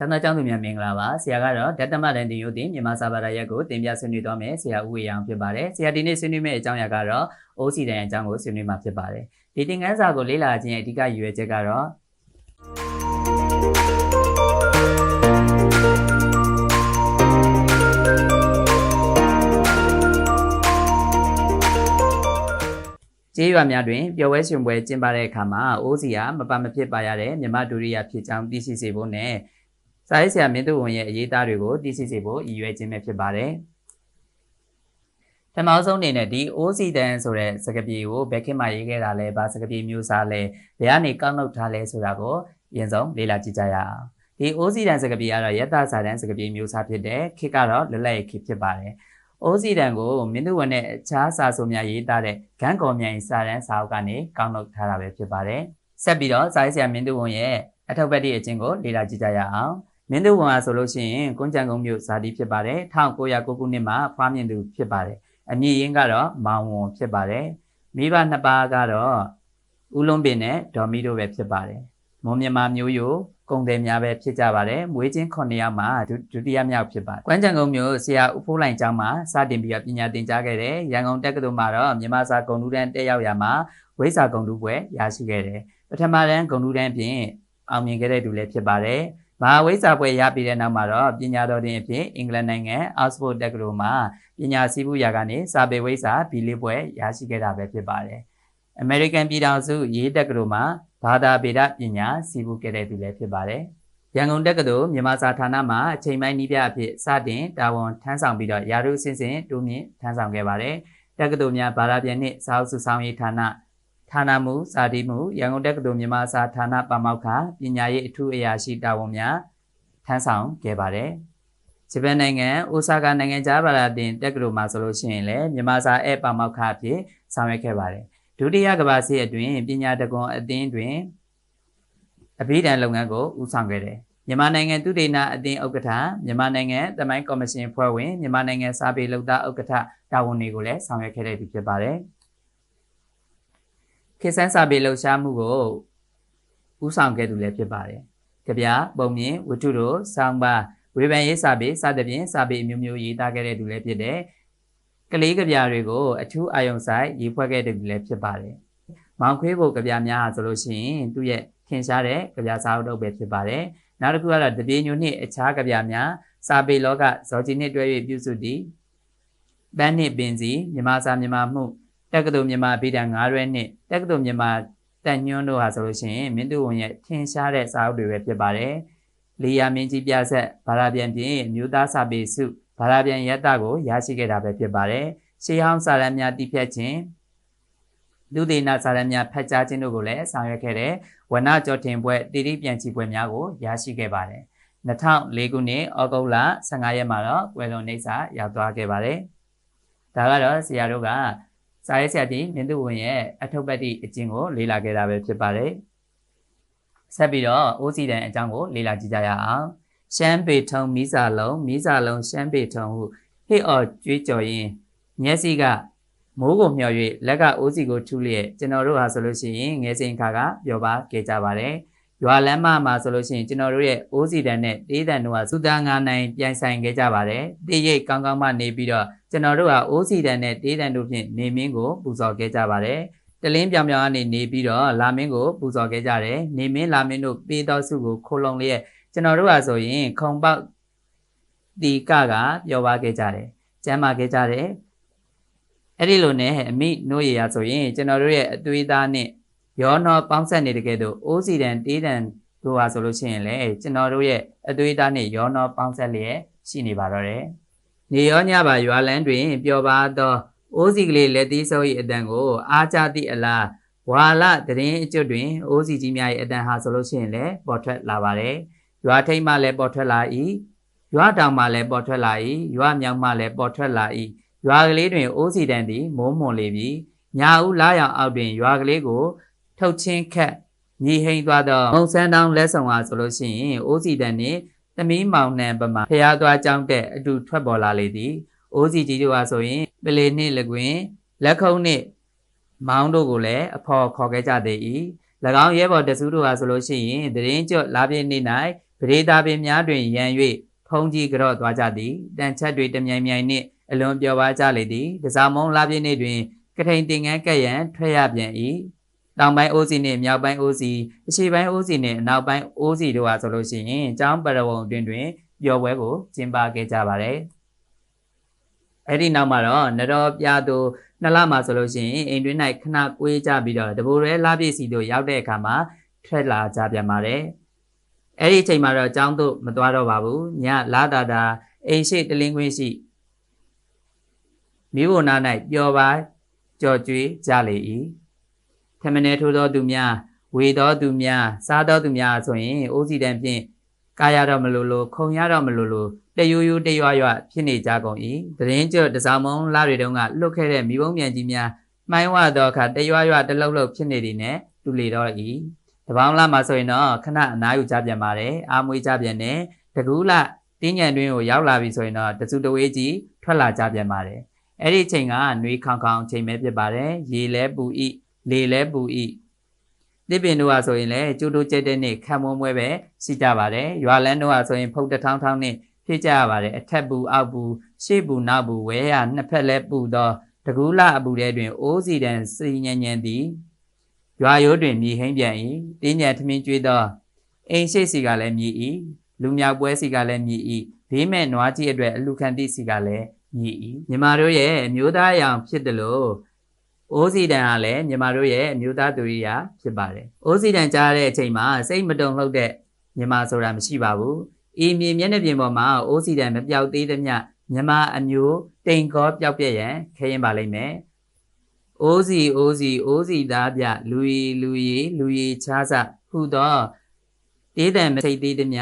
သန္တာကျောင်းသူများမင်္ဂလာပါဆရာကတော့ဓတ္တမတန်တင်ယုတ်တင်မြန်မာစာဘာသာရပ်ကိုတင်ပြဆွေးနွေးသွားမယ်ဆရာဦးဝေအောင်ဖြစ်ပါတယ်ဆရာဒီနေ့ဆွေးနွေးမယ့်အကြောင်းအရာကတော့အိုးစီတန်အကြောင်းကိုဆွေးနွေးမှာဖြစ်ပါတယ်ဒီသင်ခန်းစာကိုလေ့လာခြင်းရဲ့အဓိကရည်ရွယ်ချက်ကတော့ကျေးရွာများတွင်ပျော်ပွဲရှင်ပွဲကျင်းပတဲ့အခါမှာအိုးစီကမပမဖြစ်ပါရတဲ့မြမဒူရိယာဖြစ်ကြောင်းသိရှိစေဖို့နဲ့ စာရေးဆရာမင်းသူဝန်ရဲ့အရေးသားတွေကိုသိရှိစေဖို့ရည်ရွယ်ခြင်းပဲဖြစ်ပါတယ်။ပထမဆုံးအနေနဲ့ဒီအိုးစီတန်ဆိုတဲ့စကားပြေကိုဘယ်ခေတ်မှရေးခဲ့တာလဲဘာစကားပြေမျိုးစားလဲဘယ်ကနေကောက်နှုတ်ထားလဲဆိုတာကိုအရင်ဆုံးလေ့လာကြည့်ကြရအောင်။ဒီအိုးစီတန်စကားပြေကတော့ယတ္တစာတန်စကားပြေမျိုးစားဖြစ်တဲ့ခေတ်ကတော့လွတ်လပ်ရေးခေတ်ဖြစ်ပါတယ်။အိုးစီတန်ကိုမင်းသူဝန်နဲ့အခြားစာဆိုများရေးသားတဲ့ဂန်းကော်မြိုင်စာတန်စာအုပ်ကနေကောက်နှုတ်ထားတာပဲဖြစ်ပါတယ်။ဆက်ပြီးတော့စာရေးဆရာမင်းသူဝန်ရဲ့အထောက်ပံ့တဲ့အချင်းကိုလေ့လာကြည့်ကြရအောင်။ မင်းတို့ဝန်အားဆိုလို့ရှိရင်ကွန်းကြံကုန်းမြို့ဇာတိဖြစ်ပါတယ်1909ခုနှစ်မှာဖွားမြင်သူဖြစ်ပါတယ်အမည်ရင်းကတော့မောင်ဝန်ဖြစ်ပါတယ်မိဘနှစ်ပါးကတော့ဦးလုံးပင်နဲ့ဒေါ်မီတို့ပဲဖြစ်ပါတယ်မွန်မြန်မာမျိုးရိုကုံတယ်များပဲဖြစ်ကြပါတယ်မွေးချင်း9ယောက်မှာဒုတိယမြောက်ဖြစ်ပါတယ်ကွမ်းကြံကုန်းမြို့ဆရာဦးဖိုးလိုင်ကျောင်းမှာစတင်ပြီးတော့ပညာသင်ကြားခဲ့တယ်ရန်ကုန်တက္ကသိုလ်မှာတော့မြန်မာစာဂုဏ်ထူးတန်းတက်ရောက်ရာမှာဝိဇ္ဇာဂုဏ်ထူးပွဲရရှိခဲ့တယ်ပထမတန်းဂုဏ်ထူးတန်းဖြင့်အောင်မြင်ခဲ့တဲ့သူလည်းဖြစ်ပါတယ် မဟာဝိဇ္ဇာပွဲရပြီးတဲ့နောက်မှာတော့ပညာတော်တင်အဖြစ်အင်္ဂလန်နိုင်ငံအောက်စဖို့တက္ကသိုလ်မှာပညာစီးပူးရာကနေစာပေဝိဇ္ဇာဘီလေးပွဲရရှိခဲ့တာပဲဖြစ်ပါတယ်။ American ပြည်ထောင်စုရေးတက္ကသိုလ်မှာဘာသာပေဒပညာစီးပူးခဲ့တဲ့သူလည်းဖြစ်ပါတယ်။ရန်ကုန်တက္ကသိုလ်မြန်မာစာဌာနမှာအချိန်ပိုင်းနည်းပြအဖြစ်စတင်တာဝန်ထမ်းဆောင်ပြီးတော့ရာထူးအဆင့်ဆင့်တိုးမြင့်ထမ်းဆောင်ခဲ့ပါတယ်။တက္ကသိုလ်များဘာသာပြန်နှင့်စာအုပ်စုဆောင်ရေးဌာန ဌာနမှုစာတီမှုရန်ကုန်တက္ကသိုလ်မြန်မာစာဌာနပါမောက္ခပညာရေးအထူးအရာရှိတာဝန်များထမ်းဆောင်ခဲ့ပါတယ်။ဂျပန်နိုင်ငံအိုဆာကာနိုင်ငံခြားဘာသာတင်တက္ကသိုလ်မှာဆိုလို့ရှိရင်လည်းမြန်မာစာအဲပါမောက္ခအဖြစ်ဆောင်ရွက်ခဲ့ပါတယ်။ဒုတိယကမ္ဘာစစ်အတွင်းပညာတကွန်အသင်းတွင်အဘိဓမ္မာလုပ်ငန်းကိုဦးဆောင်ခဲ့တယ်။မြန်မာနိုင်ငံသူတေနာအသင်းဥက္ကဋ္ဌမြန်မာနိုင်ငံသမိုင်းကော်မရှင်ဖွဲ့ဝင်မြန်မာနိုင်ငံစာပေလုပ်သားဥက္ကဋ္ဌတာဝန်တွေကိုလည်းဆောင်ရွက်ခဲ့တဲ့သူဖြစ်ပါတယ်။ ခေတ်ဆန်းစာပေလှုပ်ရှားမှုကိုဦးဆောင်ခဲ့သူလည်းဖြစ်ပါတယ်။ကြပြပုံမြင်ဝတ္ထုတို့ဆောင်းပါဝေဖန်ရေးစာပေစသဖြင့်စာပေအမျိုးမျိုးရေးသားခဲ့တဲ့သူလည်းဖြစ်တယ်။ကလေးကြပြတွေကိုအထူးအာယုံဆိုင်ရေးဖွဲ့ခဲ့တဲ့သူလည်းဖြစ်ပါတယ်။မောင်ခွေးဖို့ကြပြများဆိုလို့ရှိရင်သူ့ရဲ့ထင်ရှားတဲ့ကြပြစာအုပ်တော့ပဲဖြစ်ပါတယ်။နောက်တစ်ခုကတော့တပြေညိုနှင့်အခြားကြပြများစာပေလောကဇော်ကြီးနှင့်တွဲ၍ပြုစုသည့်ပန်းနှင့်ပင်စီမြမစာမြမမှု တက္ကသိုလ်မြန်မာဗိဒံ9ရွဲနှစ်တက္ကသိုလ်မြန်မာတက်ညွန်းတို့ဟာဆိုလို့ရှိရင်မင်းသူဝန်ရဲ့ထင်ရှားတဲ့စာအုပ်တွေပဲဖြစ်ပါတယ်။လီယာမင်းကြီးပြဆက်ဘာသာပြန်ပြင်မြို့သားစာပေစုဘာသာပြန်ရတ္တကိုရရှိခဲ့တာပဲဖြစ်ပါတယ်။ရှေးဟောင်းစာရန်များတည်ဖြတ်ခြင်းလူဒေနာစာရန်များဖတ်ကြားခြင်းတို့ကိုလည်းဆောင်ရွက်ခဲ့တဲ့ဝနကြော်တင်ပွဲတိတိပြန်ချီပွဲများကိုရရှိခဲ့ပါတယ်။2004ခုနှစ်ဩဂုတ်လ15ရက်မှာတော့ကွယ်လွန်နေစာရောက်သွားခဲ့ပါတယ်။ဒါကတော့ဆရာတို့က စာရေးဆရာကြီးမြင့်သူဝင်ရဲ့အထုပ်ပတ်တိအကျင့်ကိုလေ့လာခဲ့တာပဲဖြစ်ပါတယ်။ဆက်ပြီးတော့အိုးစီတန်အကြောင်းကိုလေ့လာကြည့်ကြရအောင်။ရှမ်းပေထုံမီးစာလုံးမီးစာလုံးရှမ်းပေထုံဟုဟစ်အော်ကြွေးကြော်ရင်းမျက်စိကမိုးကိုမျှော်၍လက်ကအိုးစီကိုထူလျက်ကျွန်တော်တို့ဟာဆိုလို့ရှိရင်ငယ်စဉ်ခါကပျော်ပါခဲ့ကြပါတယ်။ ရွာလမ်းမမှာဆိုလို့ရှိရင်ကျွန်တော်တို့ရဲ့အိုးစီတန်နဲ့တေးတန်တို့ဟာစုသားငါးနိုင်ပြိုင်ဆိုင်ခဲ့ကြပါတယ်။တေးရိတ်ကောင်းကောင်းမှနေပြီးတော့ကျွန်တော်တို့ဟာအိုးစီတန်နဲ့တေးတန်တို့ဖြင့်နေမင်းကိုပူဇော်ခဲ့ကြပါတယ်။တလင်းပြောင်ပြောင်ကနေနေပြီးတော့လာမင်းကိုပူဇော်ခဲ့ကြတယ်။နေမင်းလာမင်းတို့ပေးတော်စုကိုခိုးလုံလျက်ကျွန်တော်တို့ဟာဆိုရင်ခုံပေါက်တီကကပျော်ပါခဲ့ကြတယ်။ကျမ်းမာခဲ့ကြတယ်။အဲ့ဒီလိုနဲ့အမိနိုးရရဆိုရင်ကျွန်တော်တို့ရဲ့အသွေးသားနဲ့ ရောနောပေါင်းဆက်နေတဲ့ကဲ့သို့အိုးစီတန်တေးတန်တို့ဟာဆိုလို့ရှိရင်လေကျွန်တော်တို့ရဲ့အသွေးသားနဲ့ရောနောပေါင်းဆက်လျက်ရှိနေပါတော့တယ်။နေရောညပါရွာလန်းတွင်ပျော်ပါသောအိုးစီကလေးလက်သီးဆုပ်၏အတန်ကို အားကြသည့်အလားဝါလတရင်အကျွတ်တွင်အိုးစီကြီးများ၏အတန်ဟာဆိုလို့ရှိရင်လည်းပေါ်ထွက်လာပါတယ်။ရွာထိတ်မှလည်းပေါ်ထွက်လာ၏ရွာတောင်မှလည်းပေါ်ထွက်လာ၏ရွာမြောက်မှလည်းပေါ်ထွက်လာ၏ရွာကလေးတွင်အိုးစီတန်သည်မိုးမွန်လေပြီညာဦးလာရောင်အောက်တွင်ရွာကလေးကို ထုတ်ချင်းခက်ညီဟိန်သွားတော့မုံစန်းတောင်းလက်ဆောင်ဟာဆိုလို့ရှိရင်အိုးစီတန်နှင့်သမီးမောင်နှံပမာဖျားသွားကြောင်းတဲ့အတူထွက်ပေါ်လာလေသည်အိုးစီကြီးတို့ဟာဆိုရင်ပလေနှင့်လကွင်လက်ခုံးနှင့်မောင်းတို့ကိုလည်းအဖော်ခေါ်ခဲ့ကြသေး၏၎င်းရဲဘော်တစုတို့ဟာဆိုလို့ရှိရင်တရင်ကျွတ်လာပြည့်နေ့၌ပရိသာပင်များတွင်ရန်၍ဖုံးကြီးကြော့သွားကြသည်တန်ချက်တွေတမြိုင်မြိုင်နှင့်အလွန်ပျော်ပါကြလေသည်တစားမုံလာပြည့်နေ့တွင်ကထိန်တင်ငန်းကဲ့ရန်ထွက်ရပြန်၏ တောင်ပိုင်းအိုးစီနှင့်မြောက်ပိုင်းအိုးစီအရှေ့ပိုင်းအိုးစီနှင့်အနောက်ပိုင်းအိုးစီတို့ဟာဆိုလို့ရှိရင်ကျောင်းပရဝုံအတွင်းတွင်ပျော်ပွဲကိုကျင်းပခဲ့ကြပါတယ်အဲ့ဒီနောက်မှာတော့နတော်ပြသူနှစ်လမှာဆိုလို့ရှိရင်အိမ်တွင်း၌ခဏကွေးကြပြီးတော့တဘိုရဲလာပြည့်စီတို့ရောက်တဲ့အခါမှာထွက်လာကြပြန်ပါတယ်အဲ့ဒီအချိန်မှာတော့ကျောင်းတို့မသွားတော့ပါဘူးညလာတာတာအိမ်ရှိတလင်းခွင်းရှိမိဘနာ၌ပျော်ပါကြော်ကြွေးကြလေ၏ ထမင်းထိုးသောသူများဝေသောသူများစားသောသူများဆိုရင်အိုးစီတန်ဖြင့်ကာရတော့မလို့လို့ခုံရတော့မလို့လို့တယူယူတရွရွဖြစ်နေကြကုန်၏တရင်ကျွတ်တစားမုံလာတွေတုန်းကလွတ်ခဲ့တဲ့မိဘုံမြန်ကြီးများမှိုင်းဝသောအခါတရွရွတလုံးလုံးဖြစ်နေသည်နဲ့တူလေတော့၏တပေါင်းလာမှာဆိုရင်တော့ခဏအနားယူကြပြန်ပါတယ်အာမွေးကြပြန်တယ်တကူးလာတင်းညံတွင်းကိုရောက်လာပြီဆိုရင်တော့တစုတဝေးကြီးထွက်လာကြပြန်ပါတယ်အဲ့ဒီအချိန်ကနှွေးခေါင်ခေါင်အချိန်ပဲဖြစ်ပါတယ်ရေလဲပူဤ လေလဲပူဤတစ်ပင်တို့ဟာဆိုရင်လည်းကျိုးတိုးကျက်တဲ့နေ့ခံမွန်းပွဲပဲရှိကြပါတယ်ရွာလန်းတို့ဟာဆိုရင်ဖုတ်တထောင်းထောင်းနဲ့ဖြစ်ကြရပါတယ်အထက်ပူအောက်ပူရှေ့ပူနောက်ပူဝဲရနှစ်ဖက်လဲပူသောတကူးလအပူထဲတွင်အိုးစီတန်စီညံညံသည်ရွာရိုးတွင်မြည်ဟိမ့်ပြန်၏တင်းညံထမင်းကျွေးသောအိမ်ရှိစီကလည်းမြည်၏လူမြောက်ပွဲစီကလည်းမြည်၏ဘေးမဲ့နွားကြီးအတွက်အလူခံတိစီကလည်းမြည်၏မြမတို့ရဲ့အမျိုးသားအယောင်ဖြစ်တယ်လို့ အိုးစီတန်ကလည်းမြမတို့ရဲ့အမျိုးသားသူရိယာဖြစ်ပါတယ်အိုးစီတန်ကြားတဲ့အချိန်မှာစိတ်မတုံလှုပ်တဲ့မြမဆိုတာမရှိပါဘူး။ဤမြေမျက်နှာပြင်ပေါ်မှာအိုးစီတံမပြောက်သေးသည်မြမြမအမျိုးတိမ်ကောပျောက်ပြက်ရန်ခဲရင်ပါလိမ့်မယ်။အိုးစီအိုးစီအိုးစီသားပြလူရီလူရီလူရီချားစဟုသောတေးတံမစိတ်သေးသည်မြ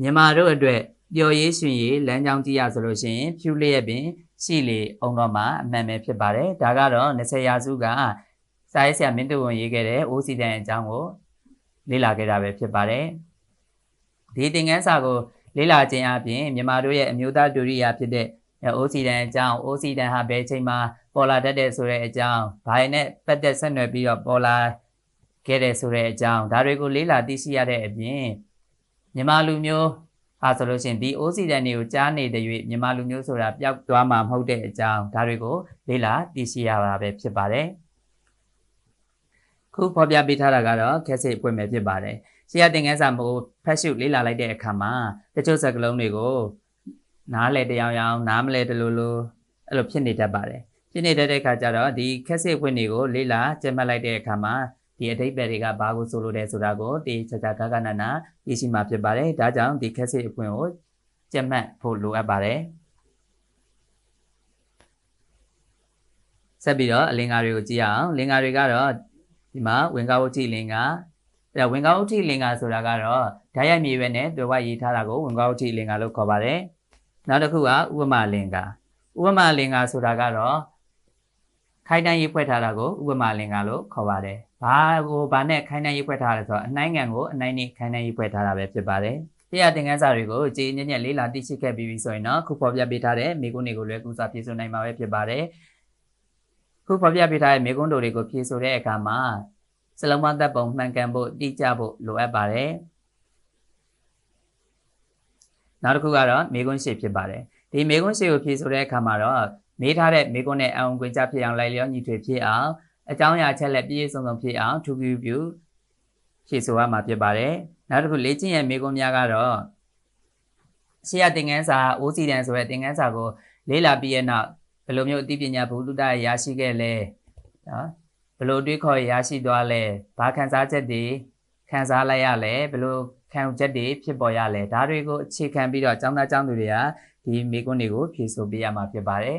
မြမတို့အတွက်ပျော်ရေးရှင်ရေးလမ်းကြောင်းကြည့်ရဆိုလို့ရှိရင်ဖြူလျက်ပင် ရှိလေအောင်တော့မှအမှန်ပဲဖြစ်ပါတယ်။ဒါကတော့20ရာစုကစာရေးဆရာမင်းတူဝန်ရေးခဲ့တဲ့အိုးစီတံအကြောင်းကိုလေ့လာခဲ့တာပဲဖြစ်ပါတယ်။ဒီသင်ခန်းစာကိုလေ့လာခြင်းအပြင်မြန်မာတို့ရဲ့အမျိုးသားဒုရိယာဖြစ်တဲ့အိုစီတန်အကြောင်းအိုစီတန်ဟာဘယ်ချိန်မှာပေါ်လာတတ်တဲ့ဆိုတဲ့အကြောင်းဘာနဲ့ပတ်သက်ဆက်နွယ်ပြီးတော့ပေါ်လာခဲ့တဲ့ဆိုတဲ့အကြောင်းဒါတွေကိုလေ့လာသိရှိရတဲ့အပြင်မြန်မာလူမျိုး ဟာဆိုလို့ရှိရင်ဒီအိုစီတန်တွေကိုကြားနေတဲ့၍မြန်မာလူမျိုးဆိုတာပျောက်သွားမှာမဟုတ်တဲ့အကြောင်းဒါတွေကိုလေ့လာသိရှိရတာပဲဖြစ်ပါတယ်ခုဖော်ပြပေးထားတာကတော့ခက်စစ်ပွင့်မယ်ဖြစ်ပါတယ်ရှေ့ကသင်ခန်းစာမို့ဖတ်ရှုလေ့လာလိုက်တဲ့အခါမှာတချို့စကားလုံးတွေကိုနားလဲတရားအောင်နားမလဲတလို့လို့အဲ့လိုဖြစ်နေတတ်ပါတယ်ဖြစ်နေတတ်တဲ့အခါကျတော့ဒီခက်စစ်ဖွင့်တွေကိုလေ့လာကျက်မှတ်လိုက်တဲ့အခါမှာ ဒီအတိတ်ပဲတွေကဘာကိုဆိုလိုတယ်ဆိုတာကိုတေချာချာကကနနာသိရှိမှာဖြစ်ပါတယ်ဒါကြောင့်ဒီခက်စစ်အဖွင့်ကိုကျက်မှတ်ဖို့လိုအပ်ပါတယ်ဆက်ပြီးတော့အလင်္ကာတွေကိုကြည့်အောင်လင်္ကာတွေကတော့ဒီမှာဝင်ကားဝကြည့်လင်္ကာအဲ့ဒါဝင်ကောက်ဥထိလင်္ကာဆိုတာကတော့ဓာတ်ရိုက်မြေပဲနဲ့တွေ့ဝရေးထားတာကိုဝင်ကောက်ဥထိလင်္ကာလို့ခေါ်ပါတယ်နောက်တစ်ခုကဥပမာလင်္ကာဥပမာလင်္ကာဆိုတာကတော့ ခိုင်တန်းရေးဖွဲ့ထားတာကိုဥပမာလင်္ကာလို့ခေါ်ပါတယ်ဘာကိုဘာနဲ့ခိုင်တန်းရေးဖွဲ့ထားလဲဆိုတော့အနှိုင်းငံကိုအနှိုင်းနဲ့ခိုင်တန်းရေးဖွဲ့ထားတာပဲဖြစ်ပါတယ်တရားသင်ခန်းစာတွေကိုကြည်ညက်ညက်လေးလာသိရှိခဲ့ပြီးပြီဆိုရင်တော့ခုဖော်ပြပေးထားတဲ့မိကုန်းတွေကိုလွယ်ကူစွာဖြည့်ဆို့နိုင်မှာပဲဖြစ်ပါတယ်ခုဖော်ပြပေးထားတဲ့မိကုန်းတို့တွေကိုဖြည့်ဆို့တဲ့အခါမှာစလုံးမသက်ပုံမှန်ကန်ဖို့တိကျဖို့လိုအပ်ပါတယ်နောက်တစ်ခုကတော့မေကွန်းရှေ့ဖြစ်ပါတယ်ဒီမေကွန်းရှေ့ကိုဖြည့်ဆိုတဲ့အခါမှာတော့ မေးထားတဲ့မေကွန်းနဲ့အအောင်ခွင့်ကြဖြစ်အောင်လိုက်လျောညီထွေဖြစ်အောင်အကြောင်းအရာချက်လက်ပြည့်စုံစုံဖြစ်အောင်ထူပြူပြူဖြည့်ဆိုရမှာဖြစ်ပါတယ်နောက်တစ်ခုလေ့ကျင့်ရမေကွန်းများကတော့ရှေ့ရသင်ခန်းစာအိုးစီတန်ဆိုတဲ့သင်ခန်းစာကိုလေ့လာပြီးရနောက်ဘယ်လိုမျိုးအသိပညာဘုဒ္ဓတရရှိခဲ့လဲနော်ဘလို့တွေးခေါ်ရရှိသွားလဲဘာခံစားချက်တွေခံစားလိုက်ရလဲဘလို့ခံချက်တွေဖြစ်ပေါ်ရလဲဒါတွေကိုအခြေခံပြီးတော့ចောင်းသားចောင်းသူတွေကဒီမိကွန်းတွေကိုဖြေဆိုပေးရမှာဖြစ်ပါတယ်